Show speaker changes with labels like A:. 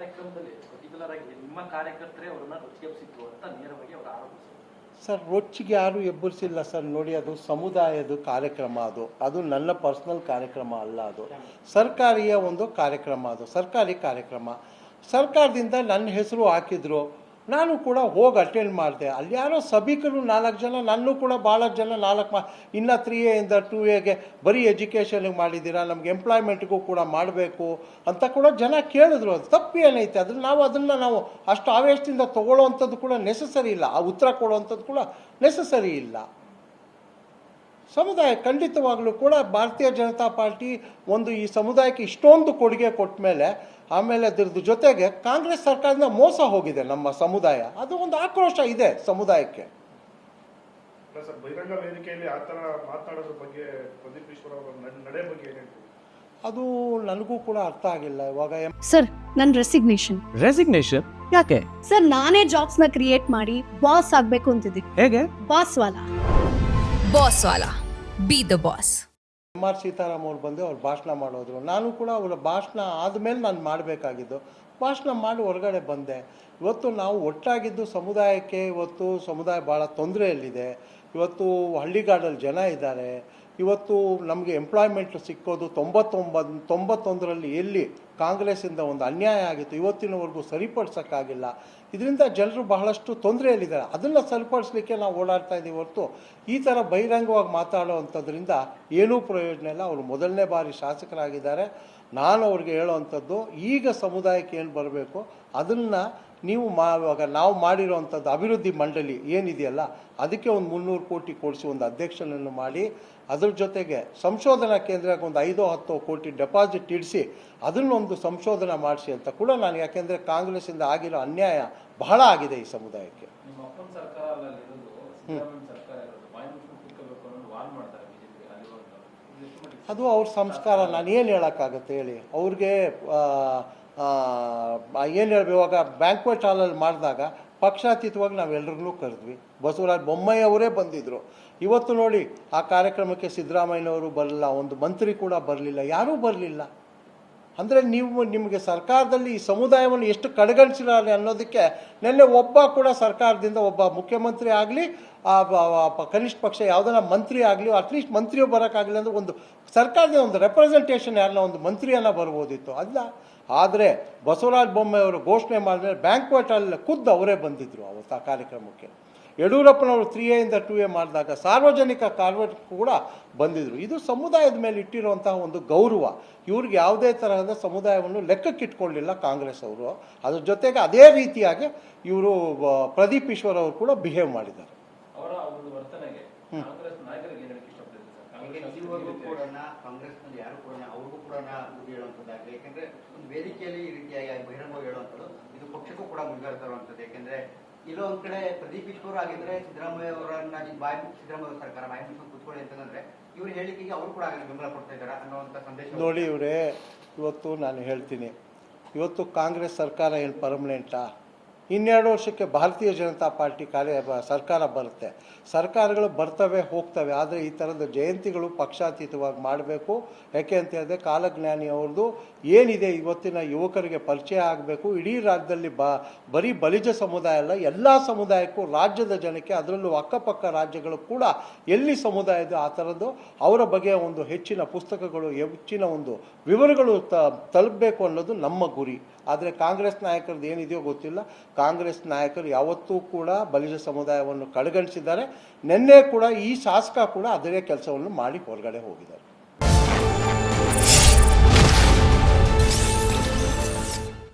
A: ಕಾರ್ಯಕ್ರಮದಲ್ಲಿ ಪರ್ಟಿಕ್ಯುಲರ್ ಆಗಿ ನಿಮ್ಮ ಕಾರ್ಯಕರ್ತರೇ ಅವರನ್ನ ರೊಚ್ಚಿಗೆಬ್ಸಿದ್ರು ಅಂತ ನೇರವಾಗಿ ಅವರು ಆರೋಪಿಸಿದ್ರು.
B: ಸರ್, ರೊಚ್ಚಿಗೆ ಯಾರು ಎಬ್ಬರಿಸಿಲ್ಲ ಸರ್. ನೋಡಿ, ಅದು ಸಮುದಾಯದ ಕಾರ್ಯಕ್ರಮ ಅದು. ಅದು ನನ್ನ ಪರ್ಸ್ನಲ್ ಕಾರ್ಯಕ್ರಮ ಅಲ್ಲ ಅದು. ಸರ್ಕಾರಿಯ ಒಂದು ಕಾರ್ಯಕ್ರಮ ಅದು. ಸರ್ಕಾರಿ ಕಾರ್ಯಕ್ರಮ. ಸರ್ಕಾರದಿಂದ ನನ್ನ ಹೆಸರು ಹಾಕಿದ್ರು. ನಾನು ಕೂಡ ಹೋಗಿ ಅಟೆಂಡ್ ಮಾಡಿದೆ. ಅಲ್ಲಿ ಯಾರೋ ಸಭಿಕರು ನಾಲ್ಕು ಜನ, ನನ್ನೂ ಕೂಡ ಭಾಳ ಜನ ನಾಲ್ಕು ಮಾ ಇನ್ನು ತ್ರೀ ಎಯಿಂದ ಟೂ ಎಗೆ ಬರೀ ಎಜುಕೇಷನಿಗೆ ಮಾಡಿದ್ದೀರಾ? ನಮ್ಗೆ ಎಂಪ್ಲಾಯ್ಮೆಂಟ್ಗೂ ಕೂಡ ಮಾಡಬೇಕು ಅಂತ ಕೂಡ ಜನ ಕೇಳಿದ್ರು. ಅದು ತಪ್ಪು ಏನೈತೆ? ಅದ್ರ ನಾವು ಅದನ್ನು ನಾವು ಅಷ್ಟು ಆವೇಶದಿಂದ ತೊಗೊಳ್ಳೋವಂಥದ್ದು ಕೂಡ ನೆಸಸರಿ ಇಲ್ಲ. ಆ ಉತ್ತರ ಕೊಡುವಂಥದ್ದು ಕೂಡ ನೆಸಸರಿ ಇಲ್ಲ. ಸಮುದಾಯ ಖಂಡಿತವಾಗಲೂ ಕೂಡ ಭಾರತೀಯ ಜನತಾ ಪಾರ್ಟಿ ಒಂದು ಈ ಸಮುದಾಯಕ್ಕೆ ಇಷ್ಟೊಂದು ಕೊಡುಗೆ ಕೊಟ್ಟ ಮೇಲೆ ಆಮೇಲೆ ಅದ್ರದ್ದು ಜೊತೆಗೆ ಕಾಂಗ್ರೆಸ್ ಸರ್ಕಾರದಿಂದ ಮೋಸ ಹೋಗಿದೆ ನಮ್ಮ ಸಮುದಾಯ. ಅದು ಒಂದು ಆಕ್ರೋಶ ಇದೆ ಸಮುದಾಯಕ್ಕೆ.
C: ಸರ್ ಬಹಿರಂಗ ವೇದಿಕೆಯಲ್ಲಿ ಆ ಥರ ಮಾತನಾಡೋದ್ರ ಬಗ್ಗೆ ಪ್ರದೀಪ್ ಈಶ್ವರ್ ನಡೆ- ಬಗ್ಗೆ ಏನು
B: ಅದು ನನಗೂ ಕೂಡ ಅರ್ಥ ಆಗಿಲ್ಲ ಇವಾಗ.
D: ಸರ್ ನನ್ನ ರೆಸಿಗ್ನೇಷನ್
E: ರೆಸಿಗ್ನೇಷನ್ ಯಾಕೆ?
D: ಸರ್ ನಾನೇ ಜಾಬ್ಸ್ನ ಕ್ರಿಯೇಟ್ ಮಾಡಿ ಬಾಸ್ ಆಗ್ಬೇಕು ಅಂತಿದ್ದೀನಿ.
E: ಹೇಗೆ?
D: ಬಾಸ್ ವಾಲ?
F: Boss Vala. Be the boss
B: M R Sitaram ಅವ್ರು ಬಂದು ಅವ್ರು ಭಾಷಣ ಮಾಡೋದ್ರು. ನಾನು ಕೂಡ ಅವರ ಭಾಷಣ ಆದಮೇಲೆ ನಾನು ಮಾಡಬೇಕಾಗಿದ್ದು. ಭಾಷಣ ಮಾಡಿ ಹೊರಗಡೆ ಬಂದೆ. ಇವತ್ತು ನಾವು ಒಟ್ಟಾಗಿದ್ದು ಸಮುದಾಯಕ್ಕೆ ಇವತ್ತು ಸಮುದಾಯ ಭಾಳ ತೊಂದರೆಯಲ್ಲಿದೆ. ಇವತ್ತು ಹಳ್ಳಿಗಾಡಲ್ಲಿ ಜನ ಇದ್ದಾರೆ. ಇವತ್ತು ನಮಗೆ ಎಂಪ್ಲಾಯ್ಮೆಂಟ್ ಸಿಕ್ಕೋದು ತೊಂಬತ್ತೊಂಬತ್ತು ತೊಂಬತ್ತೊಂದರಲ್ಲಿ ಎಲ್ಲಿ ಕಾಂಗ್ರೆಸ್ಸಿಂದ ಒಂದು ಅನ್ಯಾಯ ಆಗಿತ್ತು, ಇವತ್ತಿನವರೆಗೂ ಸರಿಪಡಿಸೋಕ್ಕಾಗಿಲ್ಲ. ಇದರಿಂದ ಜನರು ಬಹಳಷ್ಟು ತೊಂದರೆಯಲ್ಲಿದ್ದಾರೆ. ಅದನ್ನು ಸರಿಪಡಿಸಲಿಕ್ಕೆ ನಾವು ಓಡಾಡ್ತಾ ಇದ್ದೀವಿ ಹೊರತು ಈ ಥರ ಬಹಿರಂಗವಾಗಿ ಮಾತಾಡೋವಂಥದ್ರಿಂದ ಏನೂ ಪ್ರಯೋಜನ ಇಲ್ಲ. ಅವರು ಮೊದಲನೇ ಬಾರಿ ಶಾಸಕರಾಗಿದ್ದಾರೆ. ನಾನು ಅವ್ರಿಗೆ ಹೇಳೋವಂಥದ್ದು, ಈಗ ಸಮುದಾಯಕ್ಕೆ ಏನು ಬರಬೇಕು, ಅದನ್ನು ನೀವು ಮಾ ಇವಾಗ ನಾವು ಮಾಡಿರೋವಂಥದ್ದು ಅಭಿವೃದ್ಧಿ ಮಂಡಳಿ ಏನಿದೆಯಲ್ಲ ಅದಕ್ಕೆ ಒಂದು ಮುನ್ನೂರು ಕೋಟಿ ಕೊಡಿಸಿ ಒಂದು ಅಧ್ಯಕ್ಷನನ್ನು ಮಾಡಿ ಅದ್ರ ಜೊತೆಗೆ ಸಂಶೋಧನಾ ಕೇಂದ್ರಕ್ಕೆ ಒಂದು ಐದು ಹತ್ತು ಕೋಟಿ ಡೆಪಾಸಿಟ್ ಇಡಿಸಿ ಅದನ್ನೊಂದು ಸಂಶೋಧನೆ ಮಾಡಿಸಿ ಅಂತ ಕೂಡ ನಾನು ಯಾಕೆಂದರೆ ಕಾಂಗ್ರೆಸ್ಸಿಂದ ಆಗಿರೋ ಅನ್ಯಾಯ ಬಹಳ ಆಗಿದೆ ಈ ಸಮುದಾಯಕ್ಕೆ. ಅದು ಅವ್ರ ಸಂಸ್ಕಾರ ನಾನು ಏನು ಹೇಳೋಕ್ಕಾಗತ್ತೆ ಹೇಳಿ. ಅವ್ರಿಗೆ ಏನು ಹೇಳ್ಬೇಕು, ಇವಾಗ ಬ್ಯಾಂಕ್ವೆಟ್ ಹಾಲಲ್ಲಿ ಮಾಡಿದಾಗ ಪಕ್ಷಾತೀತವಾಗಿ ನಾವೆಲ್ಲರಿಗೂ ಕರೆದ್ವಿ. ಬಸವರಾಜ ಬೊಮ್ಮಾಯಿ ಅವರೇ ಬಂದಿದ್ದರು ಇವತ್ತು ನೋಡಿ, ಆ ಕಾರ್ಯಕ್ರಮಕ್ಕೆ ಸಿದ್ದರಾಮಯ್ಯನವರು ಬರಲಿಲ್ಲ, ಒಂದು ಮಂತ್ರಿ ಕೂಡ ಬರಲಿಲ್ಲ, ಯಾರೂ ಬರಲಿಲ್ಲ. ಅಂದರೆ ನೀವು, ನಿಮಗೆ ಸರ್ಕಾರದಲ್ಲಿ ಈ ಸಮುದಾಯವನ್ನು ಎಷ್ಟು ಕಡೆಗಣಿಸಿರಲಿ ಅನ್ನೋದಕ್ಕೆ ನಿನ್ನೆ ಒಬ್ಬ ಕೂಡ ಸರ್ಕಾರದಿಂದ ಒಬ್ಬ ಮುಖ್ಯಮಂತ್ರಿ ಆಗಲಿ ಕನಿಷ್ಠ ಪಕ್ಷ ಯಾವುದನ್ನ ಮಂತ್ರಿ ಆಗಲಿ, ಅಟ್ಲೀಸ್ಟ್ ಮಂತ್ರಿಯೂ ಬರೋಕ್ಕಾಗಲಿ ಅಂದರೆ ಒಂದು ಸರ್ಕಾರದಿಂದ ಒಂದು ರೆಪ್ರೆಸೆಂಟೇಷನ್ ಯಾರನ್ನ ಒಂದು ಮಂತ್ರಿಯನ್ನು ಬರ್ಬೋದಿತ್ತು. ಅಲ್ಲ ಆದರೆ ಬಸವರಾಜ ಬೊಮ್ಮೆಯವರು ಅವರು ಘೋಷಣೆ ಮಾಡಿದ್ರೆ ಬ್ಯಾಂಕ್ವೆಟಲ್ಲಿ ಖುದ್ದು ಅವರೇ ಬಂದಿದ್ದರು ಅವತ್ತು ಆ ಕಾರ್ಯಕ್ರಮಕ್ಕೆ. ಯಡಿಯೂರಪ್ಪನವರು ತ್ರೀ ಎಯಿಂದ ಟು ಎ ಮಾಡಿದಾಗ ಸಾರ್ವಜನಿಕ ಕಾರ್ಯಕ್ರಮ ಕೂಡ ಬಂದಿದ್ದರು ಇದು ಸಮುದಾಯದ ಮೇಲೆ ಇಟ್ಟಿರುವಂತಹ ಒಂದು ಗೌರವ. ಇವ್ರಿಗೆ ಯಾವುದೇ ತರಹದ ಸಮುದಾಯವನ್ನು ಲೆಕ್ಕಕ್ಕಿಟ್ಕೊಳ್ಳಿಲ್ಲ ಕಾಂಗ್ರೆಸ್ ಅವರು. ಅದ್ರ ಜೊತೆಗೆ ಅದೇ ರೀತಿಯಾಗಿ ಇವರು ಪ್ರದೀಪ್ ಈಶ್ವರ್ ಅವರು ಕೂಡ ಬಿಹೇವ್ ಮಾಡಿದ್ದಾರೆ.
A: ಅವರ
G: ಕೂಡ ಅವ್ರಿಗೂ ಕೂಡ ಬುದ್ಧಿ ಹೇಳುವಂಥದ್ದಾಗಲಿ ಯಾಕಂದ್ರೆ ಒಂದು ವೇದಿಕೆಯಲ್ಲಿ ಈ ರೀತಿಯಾಗಿ ಬಹಿರಂಗವಾಗಿ ಹೇಳುವಂಥದ್ದು, ಇದು ಪಕ್ಷಕ್ಕೂ ಕೂಡ ಮುಜುಗರ ತರುವಂಥದ್ದು. ಯಾಕಂದ್ರೆ ಇಲ್ಲೋ ಒಂದ್ ಕಡೆ ಪ್ರದೀಪ್ ಈಶ್ವರ್ ಆಗಿದ್ರೆ ಸಿದ್ದರಾಮಯ್ಯ ಅವರನ್ನ ಬಾಯಿ ಸಿದ್ದರಾಮಯ್ಯ ಸರ್ಕಾರ ಬಾಯಿ ಮುಚ್ಕೊಂಡು ಕೂತ್ಕೊಳ್ಳಿ ಅಂತಂದ್ರೆ ಇವ್ರ ಹೇಳಿಕೆಗೆ ಅವರು ಕೂಡ ಬೆಂಬಲ ಕೊಡ್ತಾ ಇದ್ದಾರೆ ಅನ್ನುವಂಥ ಸಂದೇಶ
B: ನೋಡಿ ಇವರೇ, ಇವತ್ತು ನಾನು ಹೇಳ್ತೀನಿ. ಇವತ್ತು ಕಾಂಗ್ರೆಸ್ ಸರ್ಕಾರ ಏನು ಪರ್ಮನೆಂಟಾ ಇನ್ನೆರಡು ವರ್ಷಕ್ಕೆ ಭಾರತೀಯ ಜನತಾ ಪಾರ್ಟಿ ಕಾರ್ಯ ಸರ್ಕಾರ ಬರುತ್ತೆ. ಸರ್ಕಾರಗಳು ಬರ್ತವೆ, ಹೋಗ್ತವೆ. ಆದರೆ ಈ ಥರದ ಜಯಂತಿಗಳು ಪಕ್ಷಾತೀತವಾಗಿ ಮಾಡಬೇಕು. ಯಾಕೆ ಅಂತ ಹೇಳಿದ್ರೆ ಕಾಲಜ್ಞಾನಿ ಅವ್ರದ್ದು ಏನಿದೆ ಇವತ್ತಿನ ಯುವಕರಿಗೆ ಪರಿಚಯ ಆಗಬೇಕು. ಇಡೀ ರಾಜ್ಯದಲ್ಲಿ ಬ ಬರೀ ಬಲಿಜ ಸಮುದಾಯ ಅಲ್ಲ, ಎಲ್ಲ ಸಮುದಾಯಕ್ಕೂ, ರಾಜ್ಯದ ಜನಕ್ಕೆ ಅದರಲ್ಲೂ ಅಕ್ಕಪಕ್ಕ ರಾಜ್ಯಗಳು ಕೂಡ ಎಲ್ಲಿ ಸಮುದಾಯದ ಆ ಥರದ್ದು ಅವರ ಬಗ್ಗೆ ಒಂದು ಹೆಚ್ಚಿನ ಪುಸ್ತಕಗಳು, ಹೆಚ್ಚಿನ ಒಂದು ವಿವರಗಳು ತಲುಪಬೇಕು ಅನ್ನೋದು ನಮ್ಮ ಗುರಿ. ಆದರೆ ಕಾಂಗ್ರೆಸ್ ನಾಯಕರದ್ದು ಏನಿದೆಯೋ ಗೊತ್ತಿಲ್ಲ. ಕಾಂಗ್ರೆಸ್ ನಾಯಕರು ಯಾವತ್ತೂ ಕೂಡ ಬಲಿಜ ಸಮುದಾಯವನ್ನು ಕಡೆಗಣಿಸಿದ್ದಾರೆ ನಿನ್ನೆ ಕೂಡ ಈ ಶಾಸಕ ಕೂಡ ಅದೇ ಕೆಲಸವನ್ನು ಮಾಡಿ ಹೊರಗಡೆ ಹೋಗಿದ್ದಾರೆ.